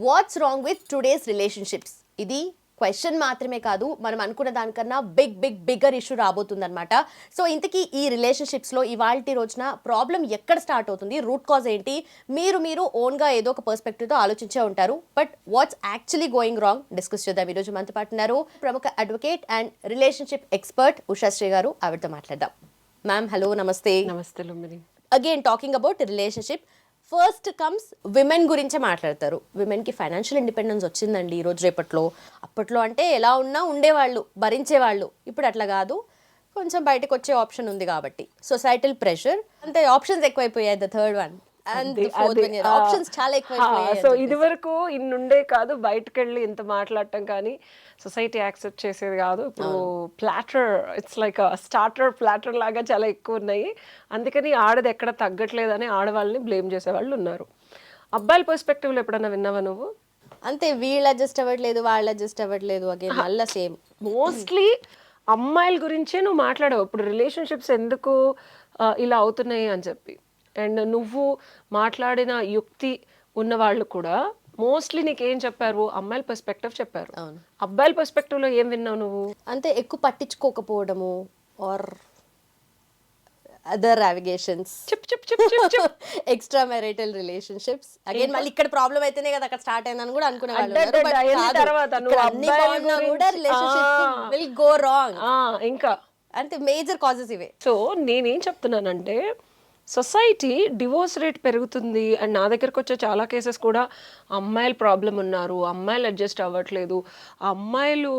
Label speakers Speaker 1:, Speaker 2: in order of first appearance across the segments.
Speaker 1: What's wrong with today's relationships ఇది question మాత్రమే కాదు మనం అనుకున్న దానికన్నా బిగ్ బిగ్ బిగ్గర్ ఇష్యూ రాబోతుందన్నమాట. సో ఇంతకీ ఈ రిలేషన్షిప్స్లో ఇవాళ రోజున ప్రాబ్లం ఎక్కడ స్టార్ట్ అవుతుంది? రూట్ కాజ్ ఏంటి? మీరు మీరు ఓన్గా ఏదో ఒక పర్స్పెక్టివ్తో ఆలోచించే ఉంటారు. But what's actually going wrong discuss చేద్దాం. ఈరోజు మనతో పాటు ఉన్నారు ప్రముఖ advocate and relationship expert Ushasri garu. ఆవిడతో మాట్లాడదాం. మ్యామ్ హలో నమస్తే.
Speaker 2: నమస్తే
Speaker 1: again talking about relationship first comes women గురించే మాట్లాడతారు. విమెన్కి ఫైనాన్షియల్ ఇండిపెండెన్స్ వచ్చిందండి ఈ రోజు రేపట్లో. అప్పట్లో అంటే ఎలా ఉన్నా ఉండేవాళ్ళు భరించేవాళ్ళు. ఇప్పుడు అట్లా కాదు. కొంచెం బయటకు వచ్చే ఆప్షన్ ఉంది కాబట్టి. Societal pressure. అంతే ఆప్షన్స్ ఎక్కువైపోయాయి the third one and options చాలా ఎక్కువైపోయాయి
Speaker 2: సో ఇది వరకు ఇన్నుండే కాదు బయటకు వెళ్ళి ఇంత మాట్లాడటం కానీ సొసైటీ యాక్సెప్ట్ చేసేది కాదు. ఇప్పుడు platter it's like starter platter లాగా చాలా ఎక్కువ ఉన్నాయి. అందుకని ఆడది ఎక్కడ తగ్గట్లేదని ఆడవాళ్ళని బ్లేమ్ చేసేవాళ్ళు ఉన్నారు. అబ్బాయిల పర్స్పెక్టివ్లో ఎప్పుడన్నా విన్నావా నువ్వు?
Speaker 1: అంతే వీళ్ళు అడ్జస్ట్ అవ్వట్లేదు వాళ్ళు అడ్జస్ట్ అవ్వట్లేదు అగైన్ మళ్ళీ సేమ్
Speaker 2: మోస్ట్లీ అమ్మాయిల గురించే నువ్వు మాట్లాడావు. ఇప్పుడు రిలేషన్షిప్స్ ఎందుకు ఇలా అవుతున్నాయి అని చెప్పి. అండ్ నువ్వు మాట్లాడిన యుక్తి ఉన్న వాళ్ళు కూడా మోస్ట్లీ నీకేం చెప్పారు? అమ్మాయిల పర్స్పెక్టివ్ చెప్పారు. అబ్బాయిల పర్స్పెక్టివ్లో ఏం విన్నావు నువ్వు?
Speaker 1: అంతే ఎక్కువ పట్టించుకోకపోవడము ఆర్ అదర్ నావిగేషన్స్
Speaker 2: చెప్ చెప్ చెప్ చెప్ చెప్
Speaker 1: ఎక్స్ట్రా మ్యారిటల్ రిలేషన్షిప్స్ అగైన్ మళ్ళీ ఇక్కడ ప్రాబ్లం అయితేనే కదా అక్కడ స్టార్ట్ అయిందని కూడా అనుకునే వాళ్ళు కూడా రిలేషన్షిప్. విల్ గో రాంగ్
Speaker 2: ఆ, ఇంకా?
Speaker 1: అంటే మేజర్ కాజెస్ ఇవే.
Speaker 2: సో నేనేం చెప్తున్నానంటే సొసైటీ డివోర్స్ రేట్ పెరుగుతుంది. అండ్ నా దగ్గరకు వచ్చే చాలా కేసెస్ కూడా అమ్మాయిలు ప్రాబ్లం ఉన్నారు. అమ్మాయిలు అడ్జస్ట్ అవ్వట్లేదు. అమ్మాయిలు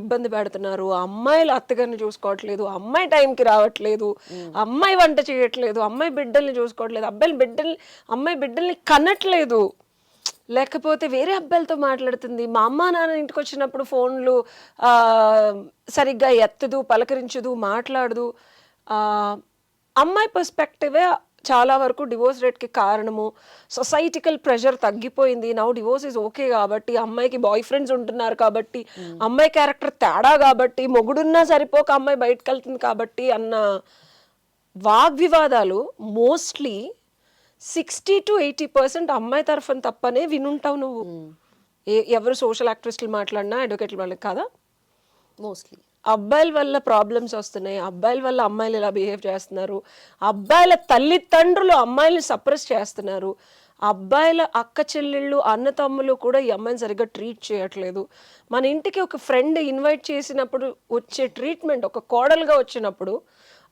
Speaker 2: ఇబ్బంది పెడుతున్నారు. అమ్మాయిలు అత్తగారిని చూసుకోవట్లేదు. అమ్మాయి టైంకి రావట్లేదు. అమ్మాయి వంట చేయట్లేదు. అమ్మాయి బిడ్డల్ని చూసుకోవట్లేదు. అబ్బాయిలు బిడ్డల్ని అమ్మాయి బిడ్డల్ని కనట్లేదు. లేకపోతే వేరే అబ్బాయిలతో మాట్లాడుతుంది. మా అమ్మ నాన్న ఇంటికి వచ్చినప్పుడు ఫోన్లు సరిగ్గా ఎత్తదు పలకరించదు మాట్లాడదు. అమ్మాయి పర్స్పెక్టివే చాలా వరకు డివోర్స్ రేట్కి కారణము. సొసైటికల్ ప్రెషర్ తగ్గిపోయింది. నౌ డివోర్స్ ఇస్ ఓకే కాబట్టి అమ్మాయికి బాయ్ ఫ్రెండ్స్ ఉంటున్నారు కాబట్టి అమ్మాయి క్యారెక్టర్ తేడా కాబట్టి మొగుడున్నా సరిపోక అమ్మాయి బయటకు వెళ్తుంది కాబట్టి అన్న వాగ్వివాదాలు mostly sixty to eighty percent అమ్మాయి తరఫున తప్పనే వినుంటావు నువ్వు. ఏ ఎవరు సోషల్ యాక్టివిస్టులు మాట్లాడినా అడ్వకేట్లు వాళ్ళకి కాదా?
Speaker 1: మోస్ట్లీ
Speaker 2: అబ్బాయిల వల్ల ప్రాబ్లమ్స్ వస్తున్నాయి. అబ్బాయిల వల్ల అమ్మాయిలు ఇలా బిహేవ్ చేస్తున్నారు? అబ్బాయిల తల్లిదండ్రులు అమ్మాయిల్ని సప్రెస్ చేస్తున్నారు. అబ్బాయిల అక్క చెల్లెళ్ళు అన్న తమ్ములు కూడా ఈ అమ్మాయిని సరిగ్గా ట్రీట్ చేయట్లేదు. మన ఇంటికి ఒక ఫ్రెండ్ ఇన్వైట్ చేసినప్పుడు వచ్చే ట్రీట్మెంట్ ఒక కోడలుగా వచ్చినప్పుడు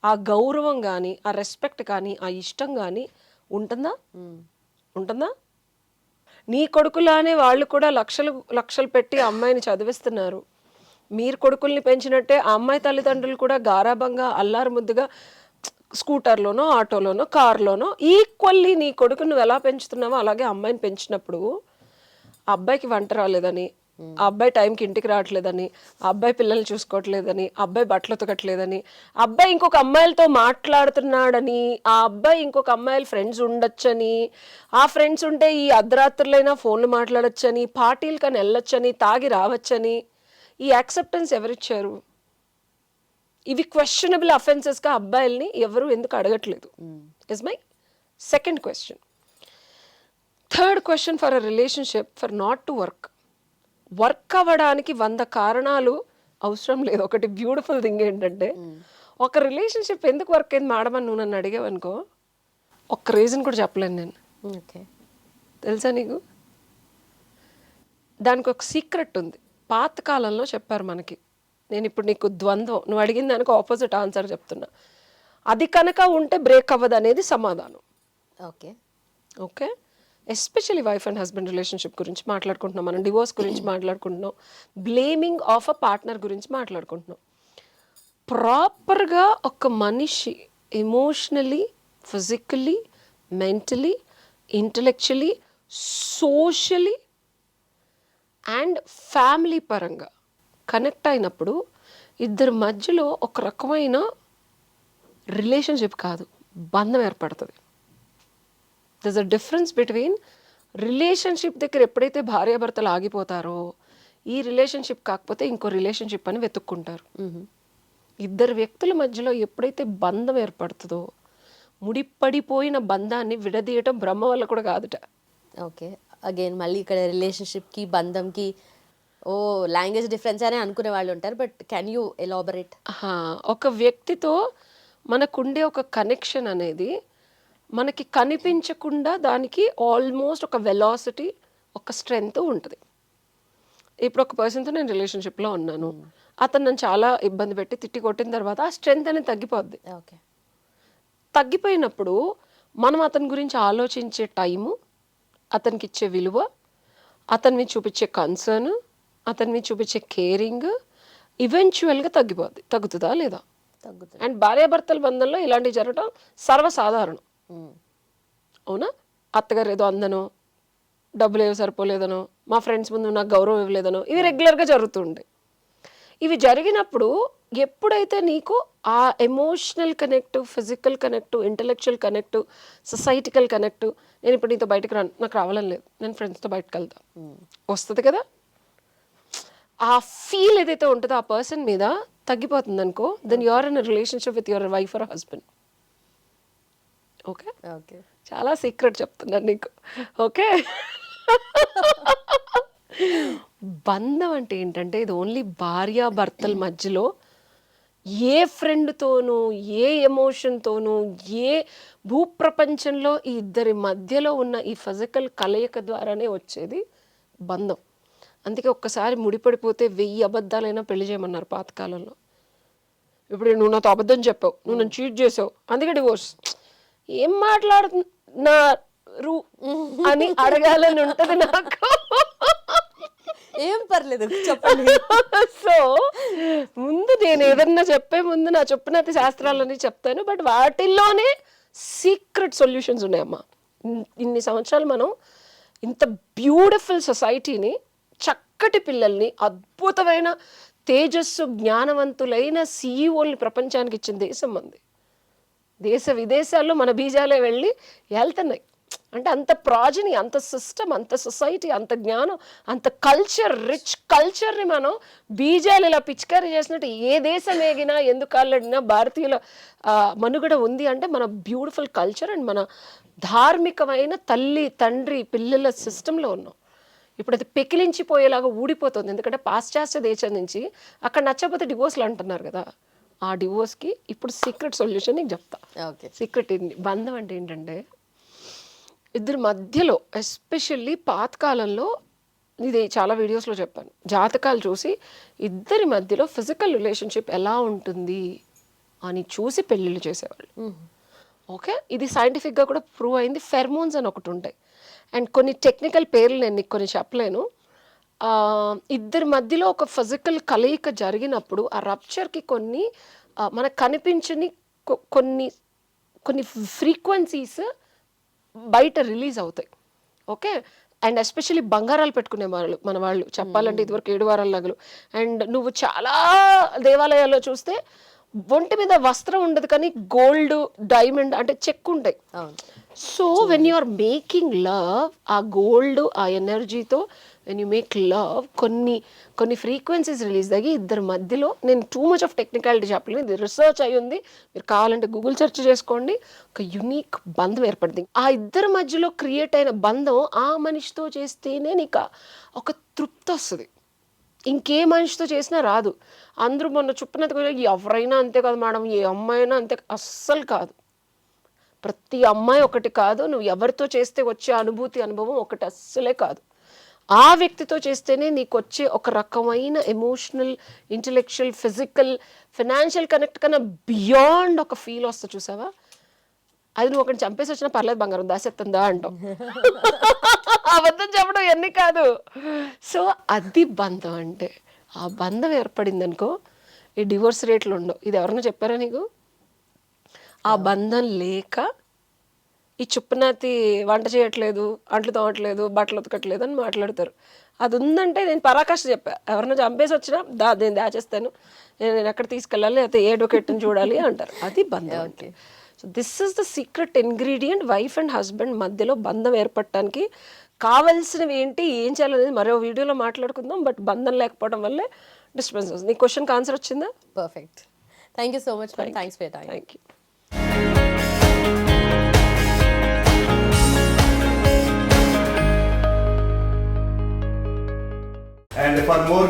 Speaker 2: ఆ గౌరవం కానీ ఆ రెస్పెక్ట్ కానీ ఆ ఇష్టం కానీ ఉంటుందా? ఉంటుందా? నీ కొడుకులానే వాళ్ళు కూడా లక్షలు లక్షలు పెట్టి అమ్మాయిని చదివిస్తున్నారు. మీరు కొడుకుల్ని పెంచినట్టే ఆ అమ్మాయి తల్లిదండ్రులు కూడా గారాబంగా అల్లారు ముద్దుగా స్కూటర్లోనో ఆటోలోనో కార్లోనో ఈక్వల్లీ నీ కొడుకు నువ్వు ఎలా పెంచుతున్నావో అలాగే అమ్మాయిని పెంచినప్పుడు అబ్బాయికి వంట రాలేదని ఆ అబ్బాయి టైంకి ఇంటికి రావట్లేదని ఆ అబ్బాయి పిల్లల్ని చూసుకోవట్లేదని ఆ అబ్బాయి బట్టలు ఉతకట్లేదని అబ్బాయి ఇంకొక అమ్మాయిలతో మాట్లాడుతున్నాడని ఆ అబ్బాయి ఇంకొక అమ్మాయిల ఫ్రెండ్స్ ఉండొచ్చని ఆ ఫ్రెండ్స్ ఉంటే ఈ అర్ధరాత్రులైనా ఫోన్లు మాట్లాడొచ్చని పార్టీలకని వెళ్ళొచ్చని తాగి రావచ్చని ఈ యాక్సెప్టెన్స్ ఎవరిచ్చారు? ఇవి క్వశ్చనబుల్ అఫెన్సెస్గా అబ్బాయిల్ని ఎవరు ఎందుకు అడగట్లేదు? Is my second question third question for a relationship for not to work work అవ్వడానికి వంద కారణాలు అవసరం లేదు. ఒకటి బ్యూటిఫుల్ థింగ్ ఏంటంటే ఒక రిలేషన్షిప్ ఎందుకు వర్క్ అయింది మేడం అని నువ్వు నన్ను అడిగావనుకో ఒక్క రీజన్ కూడా చెప్పలేను నేను.
Speaker 1: ఓకే.
Speaker 2: తెలుసా నీకు? దానికి ఒక సీక్రెట్ ఉంది. పాత కాలంలో చెప్పారు మనకి. నేను ఇప్పుడు నీకు ద్వంద్వం నువ్వు అడిగిన దానికి ఆపోజిట్ ఆన్సర్ చెప్తున్నా. అది కనుక ఉంటే బ్రేక్ అవ్వదు అనేది సమాధానం.
Speaker 1: Okay.
Speaker 2: Okay? Especially wife and husband relationship గురించి మాట్లాడుకుంటున్నాం. మనం డివోర్స్ గురించి మాట్లాడుకుంటున్నాం. బ్లేమింగ్ ఆఫ్ అ పార్ట్నర్ గురించి మాట్లాడుకుంటున్నాం. ప్రాపర్గా ఒక మనిషి emotionally physically mentally intellectually socially and family పరంగా కనెక్ట్ అయినప్పుడు ఇద్దరి మధ్యలో ఒక రకమైన రిలేషన్షిప్ కాదు బంధం ఏర్పడుతుంది. This a difference between relationship దగ్గర ఎప్పుడైతే భార్యాభర్తలు ఆగిపోతారో ఈ రిలేషన్షిప్ కాకపోతే ఇంకో రిలేషన్షిప్ అని వెతుక్కుంటారు. ఇద్దరు వ్యక్తుల మధ్యలో ఎప్పుడైతే బంధం ఏర్పడుతుందో ముడిపడిపోయిన బంధాన్ని విడదీయటం బ్రహ్మ వల్ల కూడా కాదుట.
Speaker 1: ఓకే. అగైన్ మళ్ళీ ఇక్కడ రిలేషన్షిప్కి బంధంకి ఓ లాంగ్వేజ్ డిఫరెన్స్ అనే అనుకునే వాళ్ళు ఉంటారు బట్ కెన్ యూ ఎలాబరేట్
Speaker 2: ఒక వ్యక్తితో మనకుండే ఒక కనెక్షన్ అనేది మనకి కనిపించకుండా దానికి ఆల్మోస్ట్ ఒక వెలాసిటీ ఒక స్ట్రెంగ్త్ ఉంటుంది. ఇప్పుడు ఒక పర్సన్తో నేను రిలేషన్షిప్లో ఉన్నాను. అతను నన్ను చాలా ఇబ్బంది పెట్టి తిట్టి కొట్టిన తర్వాత ఆ స్ట్రెంగ్త్ అనేది తగ్గిపోద్ది.
Speaker 1: ఓకే
Speaker 2: తగ్గిపోయినప్పుడు మనం అతని గురించి ఆలోచించే టైము అతనికి ఇచ్చే విలువ అతని మీద చూపించే కన్సర్న్ అతని మీద చూపించే కేరింగ్ ఈవెన్చువల్గా తగ్గిపోద్ది తగ్గుతుందా లేదా?
Speaker 1: తగ్గుతుంది.
Speaker 2: అండ్ భార్యాభర్తల బంధంలో ఇలాంటివి జరగడం సర్వసాధారణం. అవునా? అత్తగారు ఏదో అందనో డబ్బులు ఏవో సరిపోలేదనో మా ఫ్రెండ్స్ ముందు నాకు గౌరవం ఇవ్వలేదనో ఇవి రెగ్యులర్గా జరుగుతుంటాయి ఇవి జరిగినప్పుడు ఎప్పుడైతే నీకు ఆ emotional connect physical connect intellectual connect societal connect నేను ఇప్పుడు నీతో బయటకు రాను నాకు రావాలని లేదు. నేను ఫ్రెండ్స్తో బయటకు వెళ్తా. వస్తుంది కదా? ఆ ఫీల్ ఏదైతే ఉంటుందో ఆ పర్సన్ మీద తగ్గిపోతుంది అనుకో then you're in relationship with your wife or husband okay
Speaker 1: okay
Speaker 2: చాలా సీక్రెట్ చెప్తున్నాను నీకు. ఓకే బంధం అంటే ఏంటంటే ఇది ఓన్లీ భార్య భర్తల మధ్యలో ఏ ఫ్రెండ్తోనూ ఏ ఎమోషన్తోనూ ఏ భూప్రపంచంలో ఈ ఇద్దరి మధ్యలో ఉన్న ఈ ఫిజికల్ కలయిక ద్వారానే వచ్చేది బంధం. అందుకే ఒక్కసారి ముడిపడిపోతే వెయ్యి అబద్ధాలైనా పెళ్ళి చేయమన్నారు పాతకాలంలో. ఇప్పుడు నువ్వు నాతో అబద్ధం చెప్పావు నువ్వు నన్ను చీట్ చేసావు అందుకే డివోర్స్ ఏం మాట్లాడుతున్నారు అని అడగాలని ఉంటది నాకు.
Speaker 1: ఏం పర్లేదు చెప్పండి.
Speaker 2: నేను ఏదన్నా చెప్పే ముందు నా చొప్పునతి శాస్త్రాలని చెప్తాను బట్ వాటిల్లోనే సీక్రెట్ సొల్యూషన్స్ ఉన్నాయమ్మా. ఇన్ని సంవత్సరాలు మనం ఇంత బ్యూటిఫుల్ సొసైటీని చక్కటి పిల్లల్ని అద్భుతమైన తేజస్సు జ్ఞానవంతులైన సీఈఓల్ని ప్రపంచానికి ఇచ్చిన దేశం మంది దేశ విదేశాల్లో మన బీజాలే వెళ్ళి వెళ్తున్నాయి అంటే అంత ప్రాజని అంత సిస్టమ్ అంత సొసైటీ అంత జ్ఞానం అంత కల్చర్ రిచ్ కల్చర్ని మనం బీజాలు ఇలా పిచికారీ చేసినట్టు ఏ దేశం ఏగినా ఎందుకు కాళ్ళడినా భారతీయుల మనుగడ ఉంది అంటే మన బ్యూటిఫుల్ కల్చర్ అండ్ మన ధార్మికమైన తల్లి తండ్రి పిల్లల సిస్టంలో ఉన్నాం. ఇప్పుడు అది పెకిలించిపోయేలాగా ఊడిపోతుంది. ఎందుకంటే పాశ్చాత్య దేశం నుంచి అక్కడ నచ్చకపోతే డివోర్స్లు అంటున్నారు కదా. ఆ డివోర్స్కి ఇప్పుడు సీక్రెట్ సొల్యూషన్ నీకు చెప్తా.
Speaker 1: ఓకే.
Speaker 2: సీక్రెట్ బంధం అంటే ఏంటంటే ఇద్దరి మధ్యలో ఎస్పెషల్లీ పాతకాలంలో ఇది చాలా వీడియోస్లో చెప్పాను. జాతకాలు చూసి ఇద్దరి మధ్యలో ఫిజికల్ రిలేషన్షిప్ ఎలా ఉంటుంది అని చూసి పెళ్ళిళ్ళు చేసేవాళ్ళు. ఓకే? ఇది సైంటిఫిక్గా కూడా ప్రూవ్ అయింది. ఫెర్మోన్స్ అని ఒకటి ఉంటాయి. అండ్ కొన్ని టెక్నికల్ పేర్లు నేను నీకు కొన్ని చెప్పలేను. ఇద్దరి మధ్యలో ఒక ఫిజికల్ కలయిక జరిగినప్పుడు ఆ రప్చర్కి కొన్ని మనకు కనిపించని కొన్ని కొన్ని ఫ్రీక్వెన్సీస్ బయట రిలీజ్ అవుతాయి. ఓకే? అండ్ ఎస్పెషల్లీ బంగారాలు పెట్టుకునే వాళ్ళు మన వాళ్ళు. చెప్పాలంటే ఇదివరకు ఏడు వారాల నగలు. అండ్ నువ్వు చాలా దేవాలయాల్లో చూస్తే ఒంటి మీద వస్త్రం ఉండదు కానీ గోల్డ్ డైమండ్ అంటే చెక్ ఉంటాయి. So when you are making love ఆ గోల్డ్ ఆ ఎనర్జీతో వెన్ యూ మేక్ లవ్ కొన్ని కొన్ని ఫ్రీక్వెన్సీస్ రిలీజ్ అయ్యి ఇద్దరి మధ్యలో నేను టూ మచ్ ఆఫ్ టెక్నికాలిటీ చెప్పలేదు ఇది రీసెర్చ్ అయి ఉంది. మీరు కావాలంటే గూగుల్ సెర్చ్ చేసుకోండి. ఒక యునిక్ బంధం ఏర్పడింది. ఆ ఇద్దరి మధ్యలో క్రియేట్ అయిన బంధం ఆ మనిషితో చేస్తేనే నీకు ఒక తృప్తి వస్తుంది. ఇంకే మనిషితో చేసినా రాదు. అందరూ మొన్న చుప్పినంత కూడా ఎవరైనా అంతే కాదు మేడం. ఏ అమ్మాయి అయినా అంతే అస్సలు కాదు. ప్రతి అమ్మాయి ఒకటి కాదు. నువ్వు ఎవరితో చేస్తే వచ్చే అనుభూతి అనుభవం ఒకటి అస్సలే కాదు. ఆ వ్యక్తితో చేస్తేనే నీకు వచ్చే ఒక రకమైన emotional intellectual physical financial connect కన్నా బియాండ్ ఒక ఫీల్ వస్తుంది చూసావా? అది నువ్వు ఒకటి చంపేసి వచ్చినా పర్లేదు బంగారం దాసెత్తుందా అంటాం అబద్ధం చెప్పడం ఎన్ని కాదు. సో అది బంధం అంటే. ఆ బంధం ఏర్పడింది అనుకో ఈ డివోర్స్ రేట్లు ఉండవు. ఇది ఎవరన్నా చెప్పారా నీకు? ఆ. బంధం లేక ఈ చుప్పనాతి వంట చేయట్లేదు అంట్లు తోమట్లేదు బట్టలు ఉతకట్లేదు అని మాట్లాడతారు. అది ఉందంటే నేను పరాకాష్ట చెప్పా. ఎవరైనా చంపేసి వచ్చినా దా నేను దాచేస్తాను. నేను నేను ఎక్కడ తీసుకెళ్ళాలి? లేకపోతే ఏ డొకెట్ని చూడాలి అంటారు. అది బంధం అంటే so this is the secret ingredient wife and husband మధ్యలో బంధం ఏర్పడటానికి కావాల్సినవి ఏంటి ఏం చేయాలనేది మరో వీడియోలో మాట్లాడుకుందాం. బట్ బంధం లేకపోవడం వల్లే డిస్టర్బెన్స్ వస్తుంది. నీ క్వశ్చన్కి ఆన్సర్ వచ్చిందా?
Speaker 1: Perfect thank you so much thanks for
Speaker 2: thank you